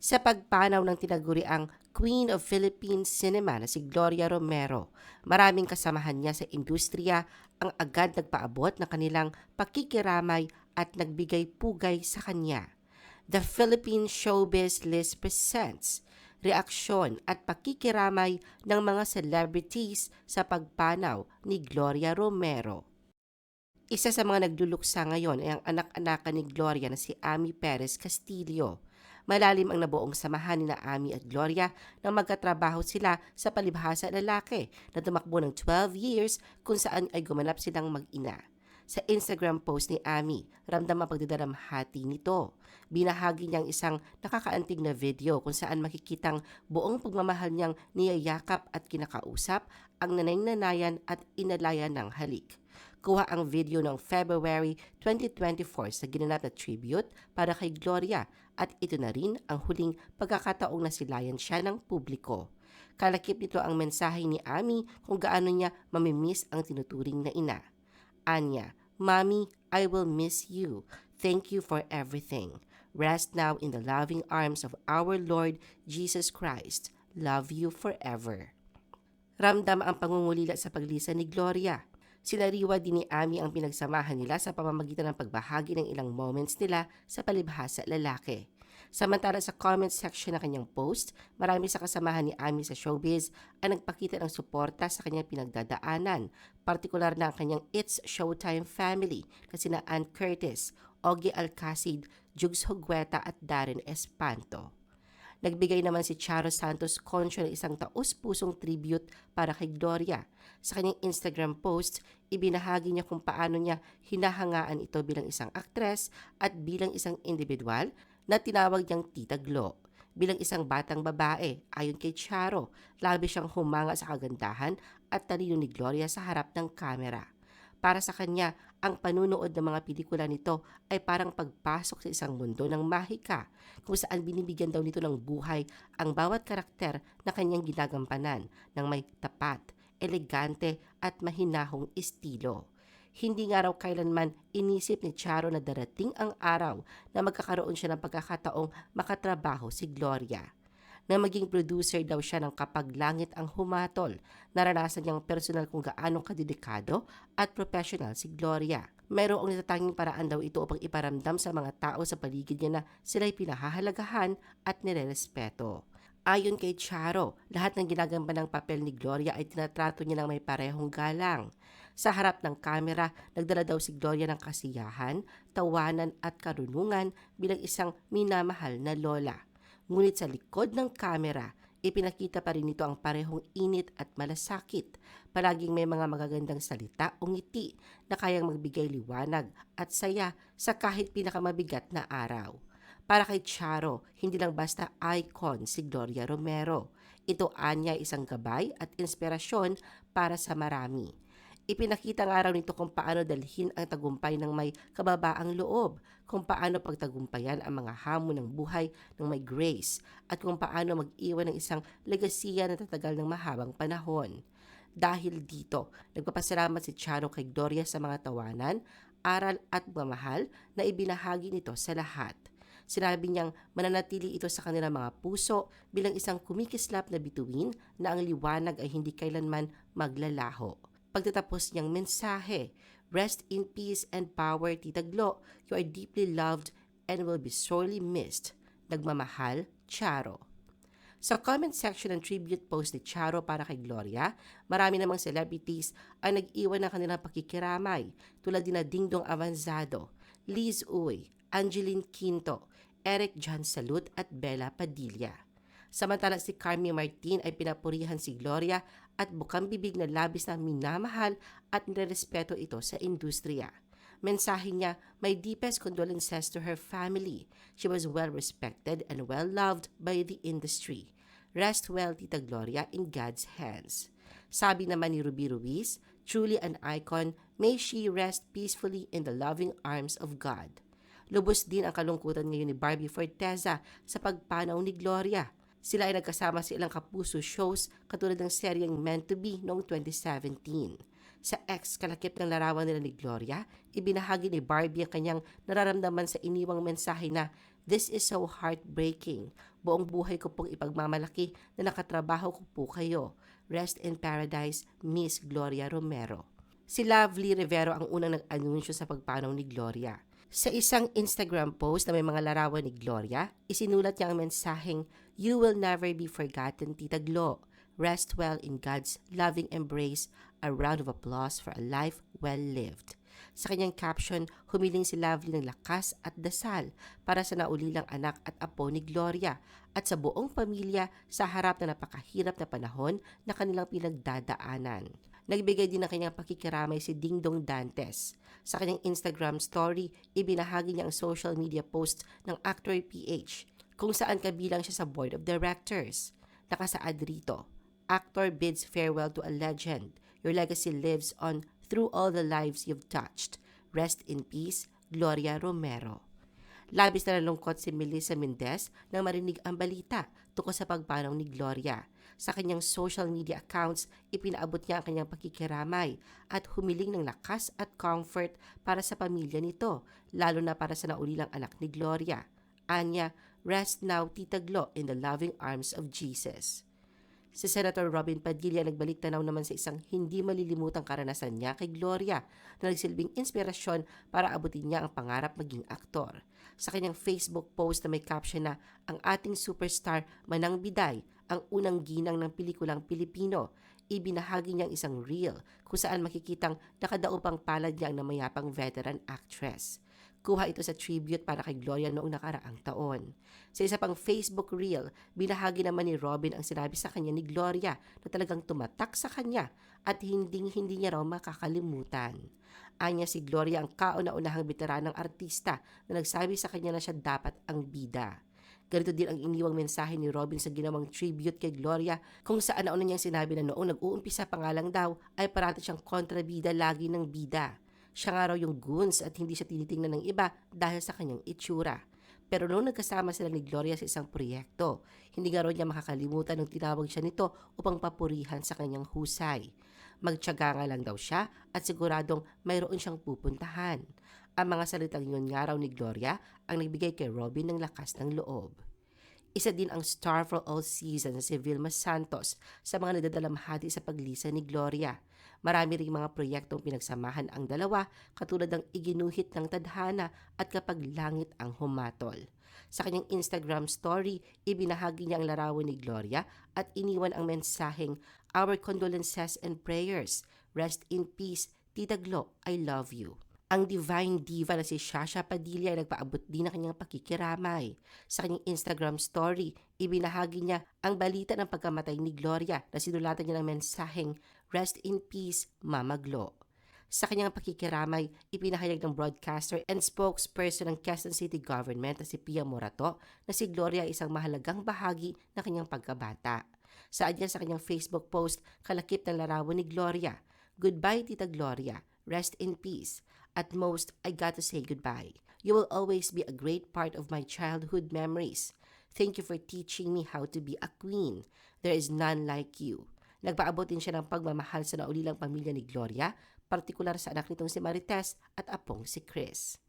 sa pagpanaw ng tinaguriang Queen of Philippine Cinema na si Gloria Romero. Maraming kasamahan niya sa industriya ang agad nagpaabot ng kanilang pakikiramay at nagbigay pugay sa kanya. The Philippine Showbiz List presents reaksyon at pakikiramay ng mga celebrities sa pagpanaw ni Gloria Romero. Isa sa mga nagluluksa ngayon ay ang anak-anakan ni Gloria na si Ami Perez Castillo. Malalim ang nabuong samahan ni na Ami at Gloria nang magkatrabaho sila sa palibhasa lalaki na tumakbo ng 12 years kung saan ay gumanap silang mag-ina. Sa Instagram post ni Ami, ramdam ang pagdadalamhati nito. Binahagi niyang isang nakakaantig na video kung saan makikitang buong pagmamahal niyang niyayakap at kinakausap ang nanay-nanayan at inalayan ng halik. Kuha ang video ng February 2024 sa ginanap na tribute para kay Gloria at ito na rin ang huling pagkakataong nasilayan siya ng publiko. Kalakip nito ang mensahe ni Ami kung gaano niya mamimiss ang tinuturing na ina. Anya, Mommy, I will miss you. Thank you for everything. Rest now in the loving arms of our Lord Jesus Christ. Love you forever. Ramdam ang pangungulila sa paglisan ni Gloria. Sinariwa din ni Ami ang pinagsamahan nila sa pamamagitan ng pagbahagi ng ilang moments nila sa palibhasa lalaki. Samantala sa comment section ng kanyang post, marami sa kasamahan ni Ami sa showbiz ang nagpakita ng suporta sa kanyang pinagdadaanan, partikular na ang kanyang It's Showtime family na sina Ann Curtis, Ogie Alcacid, Jugs Hugueta at Darren Espanto. Nagbigay naman si Charo Santos Concho ng isang taus-pusong tribute para kay Gloria. Sa kanyang Instagram post, ibinahagi niya kung paano niya hinahangaan ito bilang isang aktres at bilang isang individual na tinawag niyang Tita Glo. Bilang isang batang babae, ayon kay Charo, labi siyang humanga sa kagandahan at talino ni Gloria sa harap ng kamera. Para sa kanya, ang panunood ng mga pelikula nito ay parang pagpasok sa isang mundo ng mahika kung saan binibigyan daw nito ng buhay ang bawat karakter na kanyang ginagampanan ng may tapat, elegante at mahinahong estilo. Hindi nga raw kailanman inisip ni Charo na darating ang araw na magkakaroon siya ng pagkakataong makatrabaho si Gloria na maging producer daw siya ng kapag langit ang humatol. Naranasan niyang personal kung gaano kadedikado at professional si Gloria. Mayroong natatanging paraan daw ito upang iparamdam sa mga tao sa paligid niya na sila'y pinahahalagahan at nirerespeto. Ayon kay Charo, lahat ng ginagamba ng papel ni Gloria ay tinatrato niya ng may parehong galang. Sa harap ng kamera, nagdala daw si Gloria ng kasiyahan, tawanan at karunungan bilang isang minamahal na lola. Ngunit sa likod ng kamera, ipinakita pa rin nito ang parehong init at malasakit. Palaging may mga magagandang salita o ngiti na kayang magbigay liwanag at saya sa kahit pinakamabigat na araw. Para kay Charo, hindi lang basta icon si Gloria Romero. Ito anya isang gabay at inspirasyon para sa marami. Ipinakita nga raw nito kung paano dalhin ang tagumpay ng may kababaang loob, kung paano pagtagumpayan ang mga hamon ng buhay ng may grace, at kung paano mag-iwan ng isang legasiya na tatagal ng mahabang panahon. Dahil dito, nagpapasalamat si Charo kay Gloria sa mga tawanan, aral at mamahal na ibinahagi nito sa lahat. Sinabi niyang mananatili ito sa kanilang mga puso bilang isang kumikislap na bituin na ang liwanag ay hindi kailanman maglalaho pagtatapos niyang mensahe. Rest in peace and power, Tita Glo. You are deeply loved and will be sorely missed. Nagmamahal, Charo. Sa comment section ng tribute post ni Charo para kay Gloria, marami namang celebrities ang nag-iwan ng kanilang pakikiramay tulad ni Dingdong Avanzado, Liz Uy, Angeline Quinto, Eric John Salut at Bella Padilla. Samantala si Carmi Martin ay pinapurihan si Gloria at bukang bibig na labis na minamahal at nirespeto ito sa industriya. Mensahe niya, my deepest condolences to her family. She was well respected and well loved by the industry. Rest well, Tita Gloria, in God's hands. Sabi naman ni Ruby Ruiz, truly an icon, may she rest peacefully in the loving arms of God. Lubos din ang kalungkutan ngayon ni Barbie Forteza sa pagpanaw ni Gloria sila ay nagkasama sa ilang kapuso shows katulad ng seryeng Meant to Be noong 2017. Sa ex kalakip ng larawan nila ni Gloria, ibinahagi ni Barbie ang kanyang nararamdaman sa iniwang mensahe na This is so heartbreaking. Buong buhay ko pong ipagmamalaki na nakatrabaho ko po kayo. Rest in Paradise, Miss Gloria Romero. Si Lovely Rivero ang unang nag-anunsyo sa pagpanaw ni Gloria. Sa isang Instagram post na may mga larawan ni Gloria, isinulat niya ang mensaheng, You will never be forgotten, Tita Glo. Rest well in God's loving embrace. A round of applause for a life well lived. Sa kanyang caption, humiling si Lovely ng lakas at dasal para sa naulilang anak at apo ni Gloria at sa buong pamilya sa harap na napakahirap na panahon na kanilang pinagdadaanan. Nagbigay din ng kanyang pakikiramay si Dingdong Dantes. Sa kanyang Instagram story, ibinahagi niya ang social media post ng actor PH kung saan kabilang siya sa board of directors. Nakasaad rito, Actor bids farewell to a legend. Your legacy lives on through all the lives you've touched. Rest in peace, Gloria Romero. Labis na nalungkot si Melissa Mendez nang marinig ang balita tungkol sa pagpanaw ni Gloria. Sa kanyang social media accounts, ipinaabot niya ang kanyang pakikiramay at humiling ng lakas at comfort para sa pamilya nito, lalo na para sa naulilang anak ni Gloria. Anya, rest now, Tita Glo, in the loving arms of Jesus. Si Senator Robin Padilla nagbalik tanaw naman sa isang hindi malilimutang karanasan niya kay Gloria na nagsilbing inspirasyon para abutin niya ang pangarap maging aktor. Sa kanyang Facebook post na may caption na ang ating superstar Manang Biday ang unang ginang ng pelikulang Pilipino, ibinahagi niya ang isang reel kung saan makikitang nakadaupang palad niya ang namayapang veteran actress. Kuha ito sa tribute para kay Gloria noong nakaraang taon. Sa isa pang Facebook reel, binahagi naman ni Robin ang sinabi sa kanya ni Gloria na talagang tumatak sa kanya at hinding-hindi niya raw makakalimutan. Anya si Gloria ang kauna-unahang veteranang artista na nagsabi sa kanya na siya dapat ang bida. Ganito din ang iniwang mensahe ni Robin sa ginawang tribute kay Gloria kung saan nauna niyang sinabi na noong nag-uumpisa pangalang daw ay parati siyang kontrabida lagi ng bida. Siya nga raw yung goons at hindi siya tinitingnan ng iba dahil sa kanyang itsura. Pero noong nagkasama sila ni Gloria sa isang proyekto, hindi nga raw niya makakalimutan nung tinawag siya nito upang papurihan sa kanyang husay. Magtyaga nga lang daw siya at siguradong mayroon siyang pupuntahan. Ang mga salitang yun nga raw ni Gloria ang nagbigay kay Robin ng lakas ng loob. Isa din ang star for all season na si Vilma Santos sa mga nadadalamhati sa paglisa ni Gloria. Marami ring mga proyektong pinagsamahan ang dalawa katulad ng iginuhit ng tadhana at kapag langit ang humatol. Sa kanyang Instagram story, ibinahagi niya ang larawan ni Gloria at iniwan ang mensaheng, Our condolences and prayers. Rest in peace, Tita Glo, I love you. Ang divine diva na si Shasha Padilla ay nagpaabot din ng kanyang pakikiramay. Sa kanyang Instagram story, ibinahagi niya ang balita ng pagkamatay ni Gloria na sinulatan niya ng mensaheng Rest in Peace, Mama Glo. Sa kanyang pakikiramay, ipinahayag ng broadcaster and spokesperson ng Quezon City Government na si Pia Morato na si Gloria ay isang mahalagang bahagi ng kanyang pagkabata. Saad niya sa kanyang Facebook post, kalakip ng larawan ni Gloria, Goodbye, Tita Gloria. Rest in peace. At most, I got to say goodbye. You will always be a great part of my childhood memories. Thank you for teaching me how to be a queen. There is none like you. Nagpaabot din siya ng pagmamahal sa naulilang pamilya ni Gloria, partikular sa anak nitong si Marites at apong si Chris.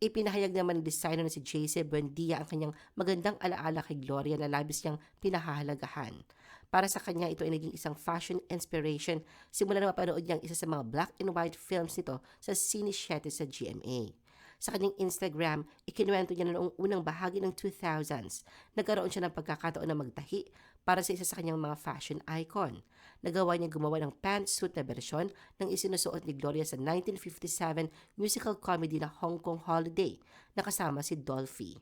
Ipinahayag naman ng designer na si JC Buendia ang kanyang magandang alaala kay Gloria na labis niyang pinahahalagahan. Para sa kanya, ito ay naging isang fashion inspiration simula na mapanood niya ang isa sa mga black and white films nito sa Cine 7 sa GMA. Sa kanyang Instagram, ikinuwento niya na noong unang bahagi ng 2000s, nagkaroon siya ng pagkakataon na magtahi para sa isa sa kanyang mga fashion icon. Nagawa niya gumawa ng pantsuit na bersyon ng isinusuot ni Gloria sa 1957 musical comedy na Hong Kong Holiday na kasama si Dolphy.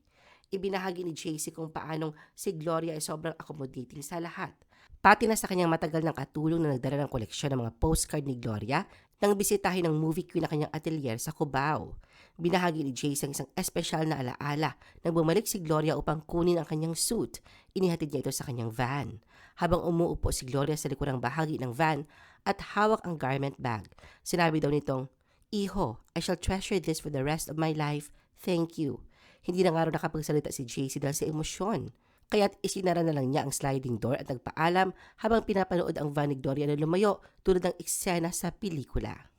Ibinahagi ni JC kung paanong si Gloria ay sobrang accommodating sa lahat. Pati na sa kanyang matagal ng katulong na nagdala ng koleksyon ng mga postcard ni Gloria nang bisitahin ng movie queen na kanyang atelier sa Cubao. Binahagi ni Jace ang isang espesyal na alaala nang bumalik si Gloria upang kunin ang kanyang suit. Inihatid niya ito sa kanyang van. Habang umuupo si Gloria sa likurang bahagi ng van at hawak ang garment bag, sinabi daw nitong, Iho, I shall treasure this for the rest of my life. Thank you. Hindi na nga raw nakapagsalita si JC dahil sa emosyon. Kaya't isinara na lang niya ang sliding door at nagpaalam habang pinapanood ang van ni Gloria na lumayo tulad ng eksena sa pelikula.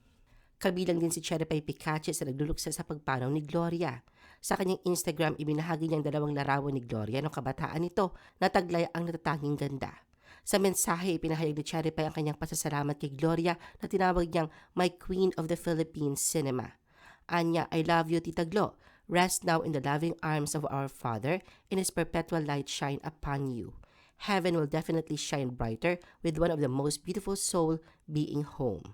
Kabilang din si Cherry Pie Picache sa nagluluksa sa pagpanaw ni Gloria. Sa kanyang Instagram, ibinahagi niyang dalawang larawan ni Gloria noong kabataan nito na taglay ang natatanging ganda. Sa mensahe, ipinahayag ni Cherry Pie ang kanyang pasasalamat kay Gloria na tinawag niyang My Queen of the Philippines Cinema. Anya, I love you, Tita Glo. Rest now in the loving arms of our Father, and His perpetual light shine upon you. Heaven will definitely shine brighter with one of the most beautiful soul being home.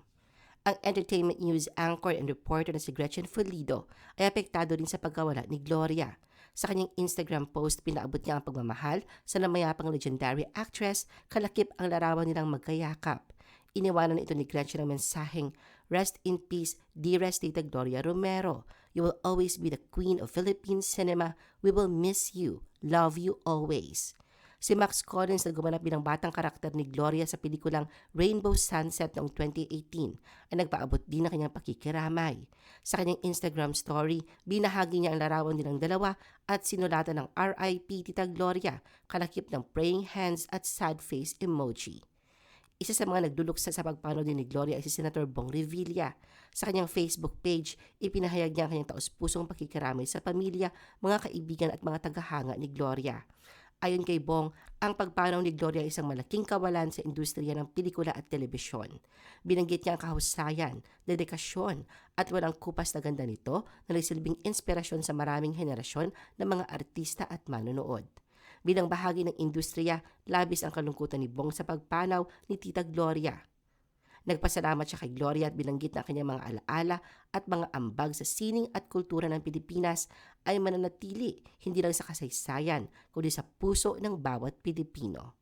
Ang entertainment news anchor and reporter na si Gretchen Pulido ay apektado din sa pagkawala ni Gloria. Sa kanyang Instagram post, pinaabot niya ang pagmamahal sa namayapang legendary actress, kalakip ang larawan nilang magkayakap. Iniwanan ito ni Gretchen ang mensaheng, Rest in peace, dearest Tita Gloria Romero. You will always be the queen of Philippine cinema. We will miss you. Love you always. Si Max Collins na gumanap bilang batang karakter ni Gloria sa pelikulang Rainbow Sunset noong 2018 ay nagpaabot din ng kanyang pakikiramay. Sa kanyang Instagram story, binahagi niya ang larawan nilang dalawa at sinulatan ng RIP Tita Gloria, kalakip ng praying hands at sad face emoji. Isa sa mga nagduluksa sa pagpano din ni Gloria ay si Senator Bong Revilla. Sa kanyang Facebook page, ipinahayag niya ang kanyang taos-pusong pakikiramay sa pamilya, mga kaibigan at mga tagahanga ni Gloria. Ayon kay Bong, ang pagpanaw ni Gloria ay isang malaking kawalan sa industriya ng pelikula at telebisyon. Binanggit niya ang kahusayan, dedikasyon at walang kupas na ganda nito na nagsilbing inspirasyon sa maraming henerasyon ng mga artista at manonood. Bilang bahagi ng industriya, labis ang kalungkutan ni Bong sa pagpanaw ni Tita Gloria. Nagpasalamat siya kay Gloria at binanggit na ang kanyang mga alaala at mga ambag sa sining at kultura ng Pilipinas ay mananatili hindi lang sa kasaysayan kundi sa puso ng bawat Pilipino.